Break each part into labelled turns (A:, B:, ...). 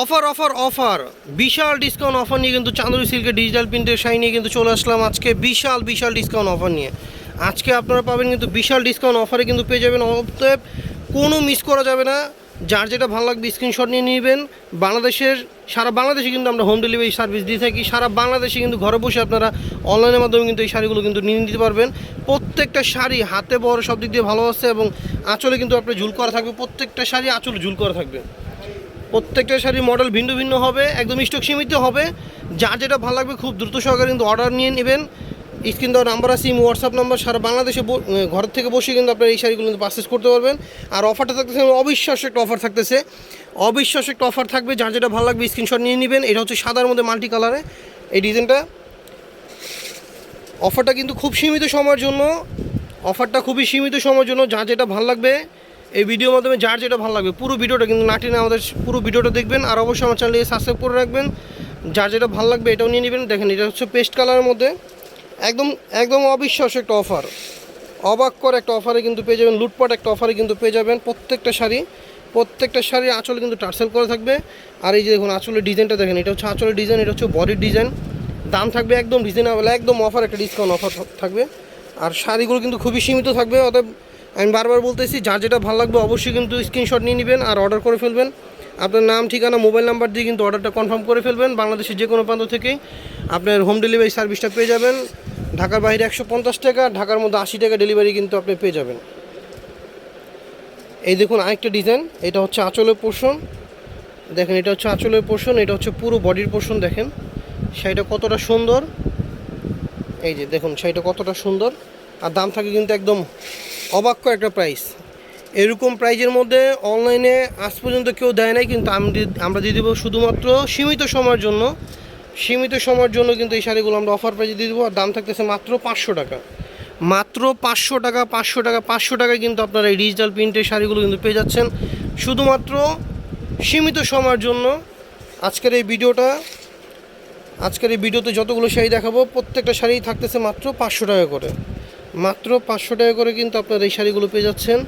A: Offer offer offer. বিশাল discount offer নিয়ে কিন্তু চাঁদুরি সিল্কের ডিজিটাল প্রিন্টের শাড়ি নিয়ে কিন্তু চলে আসলাম আজকে। বিশাল বিশাল ডিসকাউন্ট অফার নিয়ে। আজকে আপনারা পাবেন কিন্তু বিশাল ডিসকাউন্ট অফারে কিন্তু পেয়ে যাবেন। অতএব কোনো মিস করা যাবে না। যার যেটা ভালো লাগবে স্ক্রিনশট নিয়ে নেবেন। বাংলাদেশের, সারা বাংলাদেশে কিন্তু আমরা হোম ডেলিভারি সার্ভিস দিয়ে থাকি। সারা বাংলাদেশে কিন্তু ঘরে বসে আপনারা অনলাইনের মাধ্যমে কিন্তু এই শাড়িগুলো কিন্তু নিয়ে নিতে পারবেন। প্রত্যেকটা শাড়ি হাতে বড় সব দিক দিয়ে ভালো আছে এবং আঁচলে কিন্তু আপনার ঝুল করা থাকবে। প্রত্যেকটা শাড়ি আঁচলে ঝুল করা থাকবে। প্রত্যেকটা শাড়ির মডেল ভিন্ন ভিন্ন হবে, একদম স্টক সীমিত হবে। যা যেটা ভালো লাগবে খুব দ্রুত সহকারে কিন্তু অর্ডার নিয়ে নেবেন। স্ক্রিন দেওয়ার নাম্বার আছে হোয়াটসঅ্যাপ নাম্বার সারা বাংলাদেশে ঘর থেকে বসে কিন্তু আপনারা এই শাড়িগুলো কিন্তু পারচেস করতে পারবেন। আর অফারটা থাকতেছে, অবিশ্বাস্য একটা অফার থাকতেছে। অবিশ্বাস্য একটা অফার থাকবে, যার যেটা ভালো লাগবে স্ক্রিনশট নিয়ে নেবেন। এটা হচ্ছে সাদার মধ্যে মাল্টি কালারে এই ডিজাইনটা অফারটা কিন্তু খুব সীমিত সময়ের জন্য অফারটা খুবই সীমিত সময়ের জন্য যা যেটা ভালো লাগবে এই ভিডিওর মাধ্যমে যার যেটা ভালো লাগবে, পুরো ভিডিওটা কিন্তু নাটিনে আমাদের পুরো ভিডিওটা দেখবেন, আর অবশ্যই আমার চ্যানেলকে সাবস্ক্রাইব করে রাখবেন। যার যেটা ভালো লাগবে এটাও নিয়ে নেবেন। দেখেন, এটা হচ্ছে পেস্ট কালারের মধ্যে একদম একদম অবিশ্বাস একটা অফার অবাক কর একটা অফারে কিন্তু পেয়ে যাবেন, লুটপাট একটা অফারে কিন্তু পেয়ে যাবেন প্রত্যেকটা শাড়ি। প্রত্যেকটা শাড়ি আঁচলে কিন্তু টার্সেল করা থাকবে। আর এই যে দেখুন, আঁচলের ডিজাইনটা দেখেন, এটা হচ্ছে আঁচলের ডিজাইন এটা হচ্ছে বডির ডিজাইন দাম থাকবে একদম রিজনেবল একদম অফার একটা ডিসকাউন্ট অফার থাকবে। আর শাড়িগুলো কিন্তু খুবই সীমিত থাকবে, অতএব আমি বারবার বলতেছি, যার যেটা ভালো লাগবে অবশ্যই কিন্তু স্ক্রিনশট নিয়ে নেবেন আর অর্ডার করে ফেলবেন। আপনার নাম, ঠিকানা মোবাইল নাম্বার দিয়ে কিন্তু অর্ডারটা কনফার্ম করে ফেলবেন। বাংলাদেশের যে কোনো প্রান্ত থেকেই আপনার হোম ডেলিভারি সার্ভিসটা পেয়ে যাবেন। ঢাকার বাইরে একশো পঞ্চাশ টাকা, ঢাকার মধ্যে আশি টাকা ডেলিভারি কিন্তু আপনি পেয়ে যাবেন। এই দেখুন আরেকটা ডিজাইন এটা হচ্ছে আঁচলের পোর্শন দেখেন, এটা হচ্ছে আঁচলের পোর্শন এটা হচ্ছে পুরো বডির পোর্শন দেখেন। শাড়িটা কতটা সুন্দর। এই যে দেখুন, শাড়িটা কতটা সুন্দর। আর দাম থাকে কিন্তু একদম অবাক্য একটা প্রাইস এরকম প্রাইজের মধ্যে অনলাইনে আজ পর্যন্ত কেউ দেয় নাই, কিন্তু আমি আমরা দিয়ে দেবো শুধুমাত্র সীমিত সময়ের জন্য। সীমিত সময়ের জন্য কিন্তু এই শাড়িগুলো আমরা অফার প্রাইজে দিয়ে দেবো, আর দাম থাকতেছে মাত্র পাঁচশো টাকা। মাত্র পাঁচশো টাকা পাঁচশো টাকা, পাঁচশো টাকায় কিন্তু আপনারা এই ডিজিটাল প্রিন্টের শাড়িগুলো কিন্তু পেয়ে যাচ্ছেন। শুধুমাত্র সীমিত সময়ের জন্য আজকের এই ভিডিওটা, আজকের এই ভিডিওতে যতগুলো শাড়ি দেখাবো, প্রত্যেকটা শাড়ি থাকতেছে মাত্র পাঁচশো টাকা করে। মাত্র পাঁচশো টাকা করে কিন্তু আপনারা এই শাড়িগুলো পেয়ে যাচ্ছেন।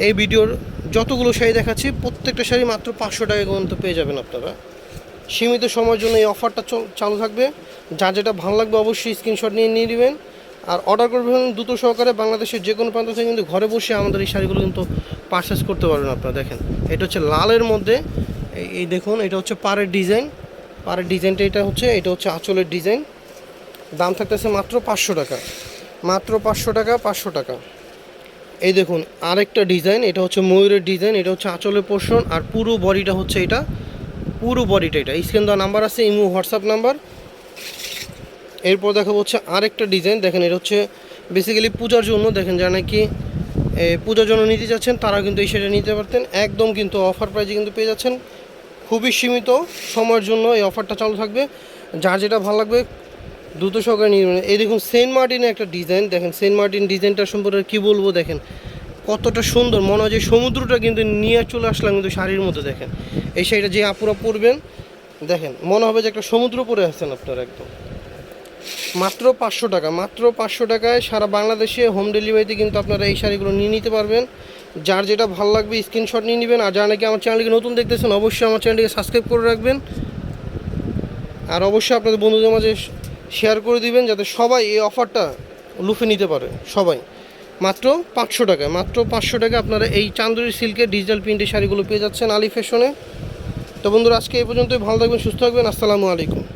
A: এই ভিডিওর যতগুলো শাড়ি দেখাচ্ছি, প্রত্যেকটা শাড়ি মাত্র পাঁচশো টাকা পর্যন্ত পেয়ে যাবেন আপনারা। সীমিত সময়ের জন্য এই অফারটা চল- থাকবে। যা যেটা ভালো লাগবে অবশ্যই স্ক্রিনশট নিয়ে নিয়ে নেবেন। আর অর্ডার করবেন দ্রুত সহকারে বাংলাদেশের যে কোনো প্রান্ত থেকে কিন্তু ঘরে বসে আমাদের এই শাড়িগুলো কিন্তু পারচেস করতে পারবেন আপনারা, দেখেন। এটা হচ্ছে লালের মধ্যে। এই দেখুন, এটা হচ্ছে পাড়ের ডিজাইন। পাড়ের ডিজাইনটা এটা হচ্ছে এটা হচ্ছে আঁচলের ডিজাইন। দাম থাকতেছে মাত্র পাঁচশো টাকা। মাত্র পাঁচশো টাকা পাঁচশো টাকা। এই দেখুন, আরেকটা ডিজাইন, এটা হচ্ছে ময়ূরের ডিজাইন, এটা হচ্ছে আঁচলের পোর্শন, আর পুরো বডিটা হচ্ছে এটা। পুরো বডিটা এটা। স্ক্রিন দেওয়া নাম্বার আছে, ইমু, হোয়াটসঅ্যাপ নাম্বার। এরপর দেখাবো হচ্ছে আরেকটা ডিজাইন, দেখেন এটা হচ্ছে বেসিক্যালি পূজার জন্য, দেখেন যারা নাকি পূজার জন্য নিতে যাচ্ছেন তারা কিন্তু এই সেটা নিতে পারতেন। একদম কিন্তু অফার প্রাইজে কিন্তু পেয়ে যাচ্ছেন। খুবই সীমিত সময়ের জন্য এই অফারটা চালু থাকবে। যার যেটা ভালো লাগবে দ্রুত নিয়ে নেবেন। এই দেখুন, সেন্ট মার্টিনের একটা ডিজাইন। দেখেন, সেন্ট মার্টিন ডিজাইনটা সম্পর্কে কী বলব, দেখেন। কতটা সুন্দর, মনে হয় যে সমুদ্রটা কিন্তু নিয়ে চলে আসলাম, কিন্তু শাড়ির মধ্যে, দেখেন। এই শাড়িটা যে আপুরা পরবেন, দেখেন, মনে হবে যে একটা সমুদ্র পরে আছেন আপনারা একদম। মাত্র পাঁচশো টাকা, মাত্র পাঁচশো টাকায় সারা বাংলাদেশে হোম ডেলিভারিতে কিন্তু আপনারা এই শাড়িগুলো নিয়ে নিতে পারবেন। যার যেটা ভালো লাগবে স্ক্রিনশট নিয়ে নেবেন। আর যারা নাকি আমার চ্যানেলকে নতুন দেখতেছেন, অবশ্যই আমার চ্যানেলটিকে সাবস্ক্রাইব করে রাখবেন। আর অবশ্যই আপনাদের বন্ধুদের মাঝে শেয়ার করে দিবেন যাতে সবাই এই অফারটা লুফে নিতে পারে, সবাই। মাত্র পাঁচশো টাকায়, মাত্র পাঁচশো টাকায় আপনারা এই চান্দুরি সিল্কের ডিজিটাল প্রিন্টের শাড়িগুলো পেয়ে যাচ্ছেন আলি ফ্যাশনে তো বন্ধুরা, আজকে এই পর্যন্তই, ভালো থাকবেন, সুস্থ থাকবেন, আসসালামু আলাইকুম।